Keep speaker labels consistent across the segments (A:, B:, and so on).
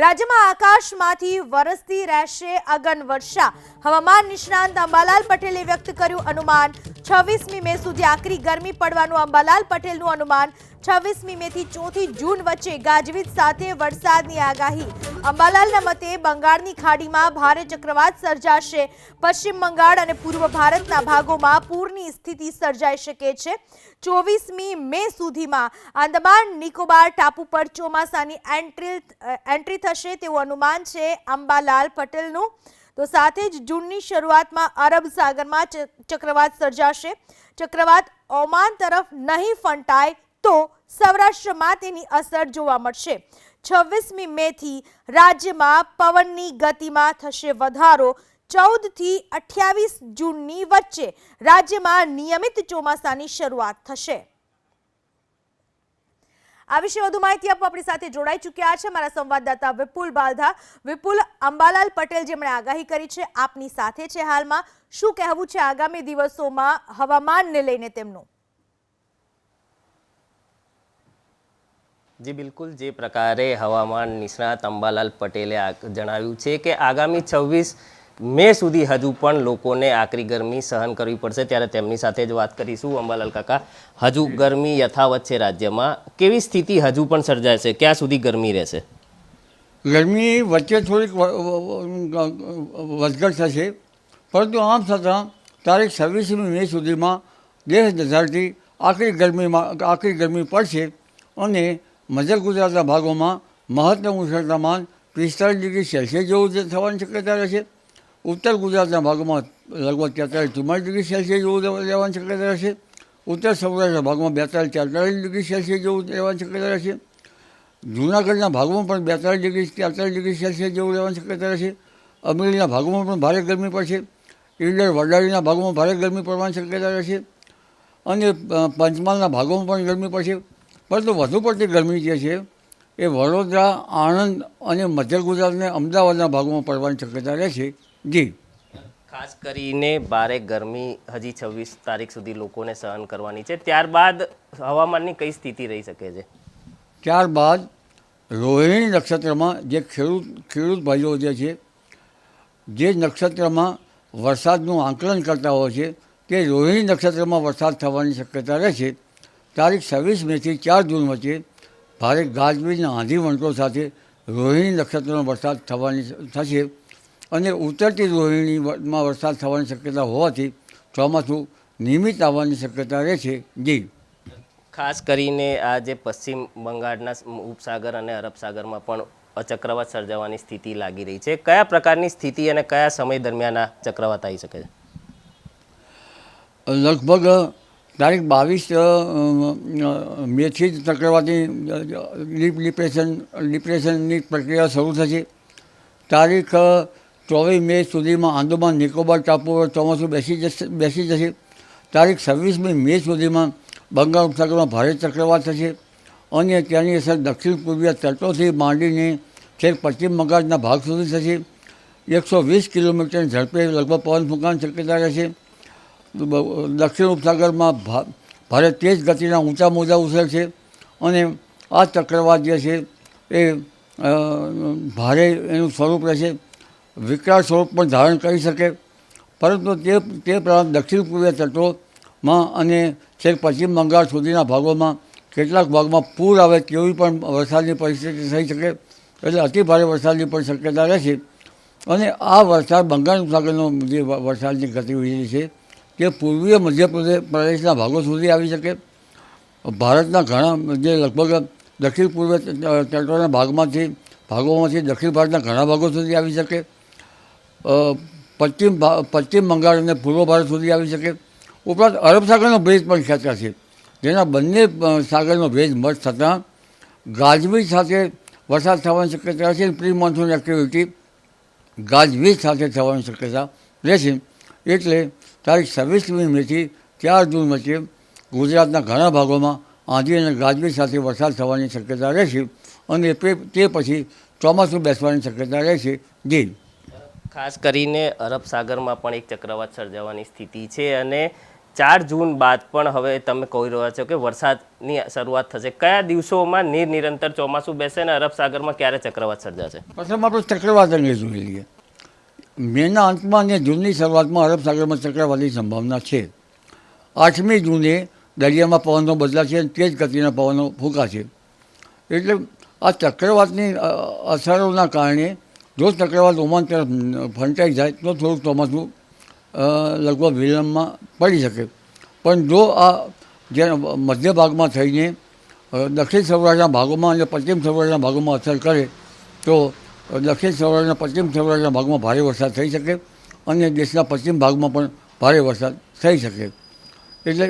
A: રાજ્યમાં આકાશમાંથી વરસતી રહેશે અગન વર્ષા. હવામાન નિષ્ણાંત અંબાલાલ પટેલે વ્યક્ત કર્યું, અનુમાન છવ્વીસમી મે સુધી આકરી ગરમી પડવાનું અંબાલાલ પટેલનું અનુમાન છવ્વીસમી મે થી ચોથી જૂન વચ્ચે ગાજવીજ સાથે વરસાદની આગાહી. અંબાલાલના મતે બંગાળની ખાડીમાં ભારે ચક્રવાત સર્જાશે. પશ્ચિમ બંગાળ અને પૂર્વ ભારતના ભાગોમાં પૂરની સ્થિતિ સર્જાઈ શકે છે. ચોવીસમી મે સુધીમાં આંદામાન નિકોબાર ટાપુ પર ચોમાસાની એન્ટ્રી એન્ટ્રી થશે તેવું અનુમાન છે અંબાલાલ પટેલનું. તો સાથે જ જૂનની શરૂઆતમાં અરબ સાગરમાં ચક્રવાત સર્જાશે. ચક્રવાત ઓમાન તરફ નહીં ફંટાય તો સૌરાષ્ટ્રમાં તેની અસર જોવા મળશે. છવ્વીસમી મેથી રાજ્યમાં પવનની ગતિમાં થશે વધારો. ચૌદથી અઠ્યાવીસ જૂનની વચ્ચે રાજ્યમાં નિયમિત ચોમાસાની શરૂઆત થશે. આ વિશે વધુ માહિતી આપવા આપણી સાથે જોડાઈ ચૂક્યા છે મારા સંવાદદાતા વિપુલ બાલધા. વિપુલ, અંબાલાલ પટેલ જેમણે આગાહી કરી છે, આપની સાથે છે હાલમાં. શું કહેવું છે આગામી દિવસોમાં હવામાનને લઈને તેમનું?
B: જી બિલકુલ, જે પ્રકારે હવામાન નિષ્ણાત અંબાલાલ પટેલે જણાવ્યું છે કે આગામી છવ્વીસ મે સુધી હજુ પણ લોકોને આકરી ગરમી સહન કરવી પડશે. ત્યારે તેમની સાથે જ વાત કરીશું. અંબાલાલ કાકા, હજુ ગરમી યથાવત છે રાજ્યમાં? કેવી સ્થિતિ હજુ પણ સર્જાય છે? ક્યાં સુધી ગરમી રહેશે?
C: ગરમી વચ્ચે થોડીક વધઘટ થશે. પરંતુ આમ છતાં, તારીખ છવ્વીસમી મે સુધીમાં દેશ દશાથી આખરી ગરમીમાં આખરી ગરમી પડશે અને મધ્ય ગુજરાતના ભાગોમાં મહત્તમ ઉષ્ણતામાન પિસ્તાળીસ ડિગ્રી સેલ્સિયસ જેવું થવાની શક્યતા રહેશે ઉત્તર ગુજરાતના ભાગોમાં લગભગ તેતાલીસ ચુમ્માલીસ ડિગ્રી સેલ્સિયસ જેવું રહેવા- રહેવાની શક્યતા રહેશે ઉત્તર સૌરાષ્ટ્રના ભાગમાં બેતાલીસ તેતાલીસ ડિગ્રી સેલ્સિયસ જેવું રહેવાની શક્યતા રહેશે જૂનાગઢના ભાગોમાં પણ બેતાલીસ ડિગ્રી, તેતાલીસ ડિગ્રી સેલ્સિયસ જેવું રહેવાની શક્યતા રહેશે અમરેલીના ભાગોમાં પણ ભારે ગરમી પડશે ઈડર વડાળીના ભાગોમાં ભારે ગરમી પડવાની શક્યતા રહેશે અને પંચમહાલના ભાગોમાં પણ ગરમી પડશે પરંતુ વધુ પડતી ગરમી જે છે એ વડોદરા આણંદ અને મધ્ય ગુજરાતને અમદાવાદના ભાગોમાં પડવાની શક્યતા રહેશે જી.
B: ખાસ કરીને ભારે ગરમી હજી છવ્વીસ તારીખ સુધી લોકોને સહન કરવાની છે. ત્યારબાદ હવામાનની કઈ સ્થિતિ રહી શકે છે?
C: ત્યારબાદ રોહિણી નક્ષત્રમાં જે ખેડૂત ખેડૂત ભાઈઓ જે છે જે નક્ષત્રમાં વરસાદનું આંકલન કરતા હોય છે તે રોહિણી નક્ષત્રમાં વરસાદ થવાની શક્યતા રહેશે તારીખ છવ્વીસ મેથી ચાર જૂન વચ્ચે ભારે ગાજવીજના આંધી વંટો સાથે રોહિણી નક્ષત્રનો વરસાદ થવાની થશે અને ઉત્તરથી રોહિણીમાં વરસાદ થવાની શક્યતા હોવાથી ચોમાસું નિયમિત આવવાની શક્યતા રહેશે જી.
B: ખાસ કરીને આ જે પશ્ચિમ બંગાળના ઉપસાગર અને અરબ સાગરમાં પણ ચક્રવાત સર્જાવાની સ્થિતિ લાગી રહી છે. કયા પ્રકારની સ્થિતિ અને કયા સમય દરમિયાન આ ચક્રવાત આવી શકે છે?
C: લગભગ તારીખ બાવીસ મેથી જ ચક્રવાતી ડીપ ડિપ્રેશન ડિપ્રેશનની પ્રક્રિયા શરૂ થશે. તારીખ ચોવીસ મે સુધીમાં આંદોમાન નિકોબાર ટાપુ પર ચોમાસું બેસી જશે બેસી જશે. તારીખ છવ્વીસમી મે સુધીમાં બંગાળ ઉપસાગરમાં ભારે ચક્રવાત થશે. અને તેની અસર દક્ષિણ પૂર્વીય તટોથી માંડીને છેક પશ્ચિમ બંગાળના ભાગ સુધી થશે. એકસો વીસ કિલોમીટર ઝડપે લગભગ પવન ફૂંકાની શક્યતા રહેશે. દક્ષિણ ઉપસાગરમાં ભારે તેજ ગતિના ઊંચા મોજા ઉછળશે અને આ ચક્રવાત જે છે એ ભારે એનું સ્વરૂપ રહેશે. વિકરાળ સ્વરૂપ પણ ધારણ કરી શકે. પરંતુ તે તે પ્રમાણ દક્ષિણ પૂર્વીય તટોમાં અને છેક પશ્ચિમ બંગાળ સુધીના ભાગોમાં કેટલાક ભાગમાં પૂર આવે તેવી પણ વરસાદની પરિસ્થિતિ થઈ શકે. એટલે અતિ ભારે વરસાદની પણ શક્યતા રહેશે. અને આ વરસાદ બંગાળ ઉપસાગરનો જે વરસાદની ગતિવિધિ છે તે પૂર્વીય મધ્યપ્રદેશ પ્રદેશના ભાગો સુધી આવી શકે. ભારતના ઘણા, જે લગભગ દક્ષિણ પૂર્વ તટોના ભાગમાંથી, ભાગોમાંથી દક્ષિણ ભારતના ઘણા ભાગો સુધી આવી શકે. પશ્ચિમ પશ્ચિમ બંગાળ અને પૂર્વ ભારત સુધી આવી શકે. ઉપરાંત અરબ સાગરનો ભેજ પણ ખેંચાશે જેના બંને સાગરનો ભેજ મર્જ થતાં ગાજવીજ સાથે વરસાદ થવાની શક્યતા છે પ્રી મોન્સૂન એક્ટિવિટી ગાજવીજ સાથે થવાની શક્યતા રહેશે. એટલે તારીખ છવ્વીસમી મેથી ચાર જૂન વચ્ચે ગુજરાતના ઘણા ભાગોમાં આંધી અને ગાજવીજ સાથે વરસાદ થવાની શક્યતા રહેશે અને તે પછી ચોમાસું બેસવાની શક્યતા રહેશે. જી.
B: ખાસ કરીને અરબ સાગરમાં પણ એક ચક્રવાત સર્જાવાની સ્થિતિ છે અને ચાર જૂન બાદ પણ હવે તમે કહી રહ્યા છો કે વરસાદની શરૂઆત થશે. કયા દિવસોમાં નીર નિરંતર ચોમાસું બેસે અને અરબ સાગરમાં ક્યારે ચક્રવાત સર્જાશે?
C: પ્રથમ આપણે ચક્રવાત અંગે જોઈ લઈએ. મેના અંતમાં અને જૂનની શરૂઆતમાં અરબ સાગરમાં ચક્રવાતની સંભાવના છે. આઠમી જૂને દરિયામાં પવનો બદલાશે અને તેજ ગતિના પવનો ફૂંકાશે. એટલે આ ચક્રવાતની અસરોના કારણે જો ચક્રવાત ઓમાન તરફ ફંટાઈ જાય તો થોડુંક ચોમાસું લગભગ વિલંબમાં પડી શકે. પણ જો આ જે મધ્ય ભાગમાં થઈને દક્ષિણ સૌરાષ્ટ્રના ભાગોમાં અને પશ્ચિમ સૌરાષ્ટ્રના ભાગોમાં અસર કરે, તો દક્ષિણ સૌરાષ્ટ્રના પશ્ચિમ સૌરાષ્ટ્રના ભાગમાં ભારે વરસાદ થઈ શકે અને દેશના પશ્ચિમ ભાગમાં પણ ભારે વરસાદ થઈ શકે. એટલે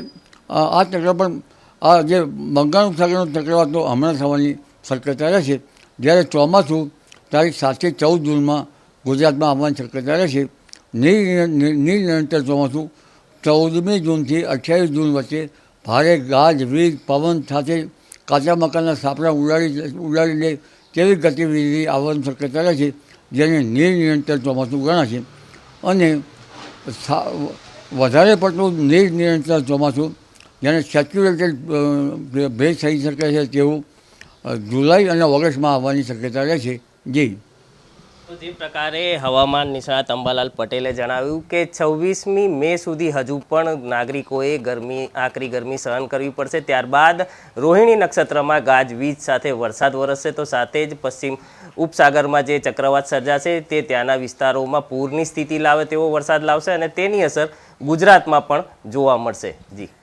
C: આ ચક્ર પણ આ જે બંગાળ ઉપસાગરનો ચક્રવાત તો હમણાં થવાની શક્યતા રહેશે. જ્યારે ચોમાસું તારીખ સાતથી ચૌદ જૂનમાં ગુજરાતમાં આવવાની શક્યતા રહેશે. નિરનિરંતર ચોમાસું ચૌદમી જૂનથી અઠ્યાવીસ જૂન વચ્ચે ભારે ગાજ, વીજ, પવન સાથે કાચા મકાનના સાપડા ઉડાડી ઉડાડી લે તેવી ગતિવિધિ આવવાની શક્યતા રહેશે જેને નિર્નિયંત્રણ ચોમાસું ગણાશે અને વધારે પડતું નિર્નિયંત્રણ ચોમાસું, જેને સેચ્યુરેટેડ ભેજ થઈ શકે છે તેવું જુલાઈ અને ઓગસ્ટમાં આવવાની શક્યતા રહેશે જી.
B: જે પ્રકારે હવામાન નિષ્ણાત અંબાલાલ પટેલે જણાવ્યું કે છવ્વીસમી મે સુધી હજુ પણ નાગરિકોએ ગરમી, આકરી ગરમી સહન કરવી પડશે. ત્યારબાદ રોહિણી નક્ષત્રમાં ગાજવીજ સાથે વરસાદ વરસશે. તો સાથે જ પશ્ચિમ ઉપસાગરમાં જે ચક્રવાત સર્જાશે તે ત્યાંના વિસ્તારોમાં પૂરની સ્થિતિ લાવે તેવો વરસાદ લાવશે અને તેની અસર ગુજરાતમાં પણ જોવા મળશે. જી.